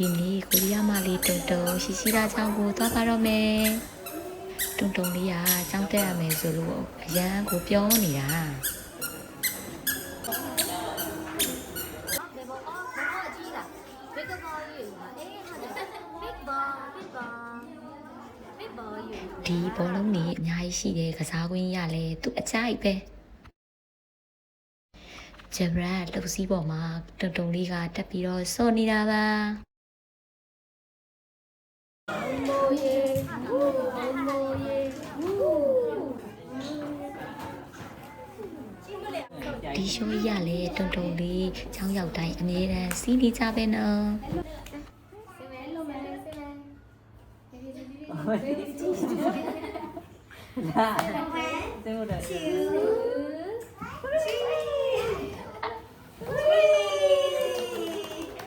ဒီနေ့ကိုရီးယားမလေးတုံတုံရှိရှိတာချောင်းကိုသွားပါတော့မယ်တုံတုံလေးကကြောင်းတက်ရမယ်ဆိုလို့အရန်ကိုပြောနေတာဘယ်ဘောအော်ဘောအကြီးလား big ball ယူပါအေးဟုတ်တယ် big ball big ball big ball ယူဒီဘောလုံးတွေအများကြီးရှိတယ်ကစားကွင်းရလဲသူအကြိုက်ပဲဂျဘရာလှုပ်စီးပေါ်မှာတုံတုံလေးကတက်ပြီးတော့စော့နေတာပါ မိုးရေဝူမိုးရေဝူ ဒီရှိုးရလဲတုံတုံလေးချောင်းရောက်တိုင်းအမြဲတမ်းစီးနေကြပဲနော် စမဲလုံးမဲစ